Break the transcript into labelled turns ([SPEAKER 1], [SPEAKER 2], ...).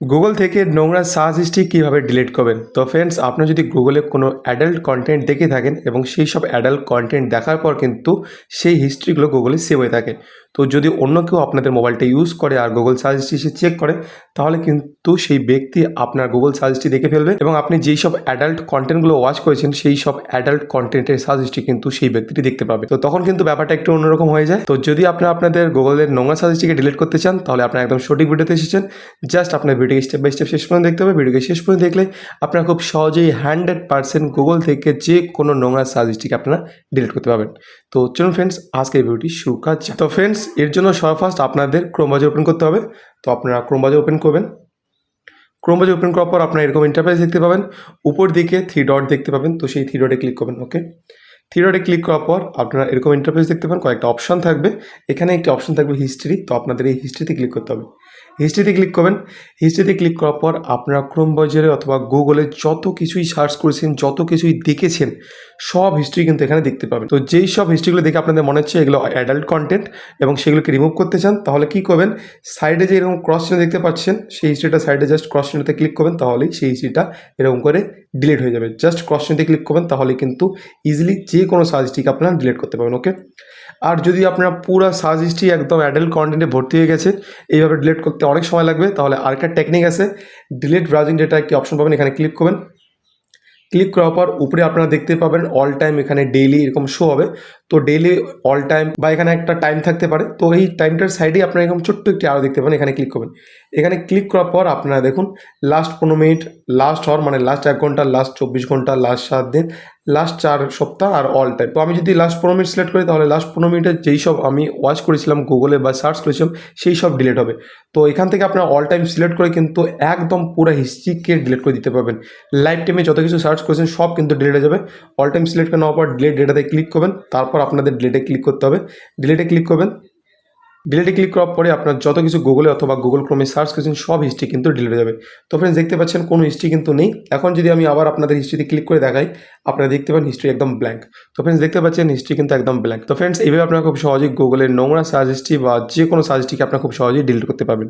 [SPEAKER 1] Google থেকে নোংরা search history কীভাবে ডিলিট করবেন? তো ফ্রেন্ডস আপনি যদি গুগলে কোনো অ্যাডাল্ট কন্টেন্ট দেখে থাকেন এবং সেই সব অ্যাডাল্ট কন্টেন্ট দেখার পর কিন্তু সেই হিস্ট্রিগুলো গুগলে সেভ হয়ে থাকে। তো যদি অন্য কেউ আপনাদের মোবাইলটা ইউজ করে আর গুগল সার্চ হিস্ট্রি সে চেক করে, তাহলে কিন্তু সেই ব্যক্তি আপনার গুগল সার্চ হিস্ট্রি দেখে ফেলবে এবং আপনি যেই সব অ্যাডাল্ট কন্টেন্টগুলো ওয়াচ করেছেন, সেই সব অ্যাডাল্ট কন্টেন্টের সার্চ হিস্ট্রি কিন্তু সেই ব্যক্তিটি দেখতে পাবে। তো তখন কিন্তু ব্যাপারটা একটু অন্যরকম হয়ে যায়। তো যদি আপনারা আপনাদের গুগলের নোংরা সার্চ হিস্ট্রিকে ডিলিট করতে চান, তাহলে আপনার একদম সঠিক ভিডিওতে এসেছেন। জাস্ট আপনার ভিডিওকে স্টেপ বাই স্টেপ শেষ পর্যন্ত দেখতে হবে। ভিডিওকে শেষ পর্যন্ত দেখলে আপনারা খুব সহজেই হান্ড্রেড পার্সেন্ট গুগল থেকে যে কোনো নোংরা সার্চ হিস্ট্রিকে আপনারা ডিলিট করতে পারবেন। তো চলুন ফ্রেন্ডস আজকে ভিডিওটি শুরু করা তো ফ্রেন্ডস এর জন্য সর্বফার্স্ট ফার্স্ট আপনাদের ক্রোম ওপেন করতে হবে। তো আপনারা ক্রোম ওপেন করবেন। ক্রোম ওপেন করার পর আপনারা এরকম ইন্টারফেস দেখতে পাবেন। উপর দিকে থ্রি ডট দেখতে পাবেন। তো সেই থ্রি ডটে ক্লিক করবেন ওকে থ্রি ডটে ক্লিক করার পর আপনারা এরকম ইন্টারফেস দেখতে পাবেন। কয়েকটা অপশান থাকবে। এখানে একটি অপশান থাকবে হিস্ট্রি তো আপনাদের এই হিস্ট্রিতে ক্লিক করতে হবে। হিস্ট্রিতে ক্লিক করবেন। হিস্ট্রিতে ক্লিক করার পর আপনারা ক্রোম ব্রাউজারে অথবা গুগলে যত কিছুই সার্চ করেছেন, যত কিছুই দেখেছেন, সব হিস্ট্রি কিন্তু এখানে দেখতে পাবেন। তো যেই সব হিস্ট্রিগুলো দেখে আপনাদের মনে হচ্ছে, এগুলো অ্যাডাল্ট কন্টেন্ট এবং সেগুলোকে রিমুভ করতে চান, তাহলে কি করবেন? সাইডে যে এরকম ক্রস চিহ্ন দেখতে পাচ্ছেন, সেই হিস্ট্রিটা সাইডে জাস্ট ক্রস চিহ্নতে ক্লিক করবেন, তাহলেই সেই হিস্ট্রিটা এরকম করে ডিলিট হয়ে যাবে। জাস্ট ক্রস চিহ্নতে ক্লিক করবেন, তাহলে কিন্তু ইজিলি যে কোনো সার্চ হিস্ট্রিকে আপনারা ডিলিট করতে পারবেন ওকে আর যদি আপনারা পুরো সার্চ হিস্ট্রি একদম অ্যাডাল্ট কন্টেন্টে ভর্তি হয়ে গেছে, এইভাবে ডিলিট করতে অনেক সময় লাগবে। তাহলে আরেকটা টেকনিক আছে। ডিলিট ব্রাউজিং ডেটা একটি অপশন পাবেন, এখানে ক্লিক করবেন। ক্লিক করার পর উপরে আপনারা দেখতে পাবেন অল টাইম এখানে ডেইলি এরকম শো হবে। তো ডেইলি অল টাইম বা এখানে একটা টাইম থাকতে পারে। তো এই টাইমটার সাইডেই আপনারা এরকম ছোট্ট একটি আরও দেখতে পাবেন এখানে ক্লিক করবেন। এখানে ক্লিক করার পর আপনারা দেখুন লাস্ট পনেরো মিনিট লাস্ট হওয়ার মানে লাস্ট এক ঘণ্টা লাস্ট চব্বিশ ঘণ্টা লাস্ট সাত দিন লাস্ট চার সপ্তাহ আর অল টাইম তো আমি যদি লাস্ট পনেরো মিনিট সিলেক্ট করি, তাহলে লাস্ট পনেরো মিনিটে যেই সব আমি ওয়াচ করেছিলাম গুগলে বা সার্চ করেছিলাম, সেই সব ডিলেট হবে। তো এখান থেকে আপনারা অল টাইম সিলেক্ট করে কিন্তু একদম পুরো হিস্ট্রিকে ডিলেট করে দিতে পারবেন। লাইফ টাইমে যত কিছু সার্চ করেছেন, সব কিন্তু ডিলেট হয়ে যাবে। অল টাইম সিলেক্ট করে নেওয়ার পর ডিলিট ডেটাতে ক্লিক করবেন, তারপর আপনাদের ডিলেটে ক্লিক করতে হবে। ডিলেটে ক্লিক করবেন। ডিলেটে ক্লিক করার পরে আপনার যত কিছু গুগলে অথবা গুগল ক্রোমে সার্চ করেছেন, সব হিস্ট্রি কিন্তু ডিলিট হয়ে যাবে। তো ফ্রেন্ডস দেখতে পাচ্ছেন কোনো হিস্ট্রি কিন্তু নেই। এখন যদি আমি আবার আপনাদের হিস্ট্রিতে ক্লিক করে দেখাই, আপনারা দেখতে পাবেন হিস্ট্রি একদম ব্ল্যাঙ্ক তো ফ্রেন্ডস দেখতে পাচ্ছেন হিস্ট্রি কিন্তু একদম ব্ল্যাঙ্ক তো ফ্রেন্ডস এইভাবে আপনারা খুব সহজেই গুগলের নোংরা সার্চ হিস্ট্রি বা যে কোনো সার্চ হিস্ট্রিকে আপনারা খুব সহজেই ডিলিট করতে পারবেন।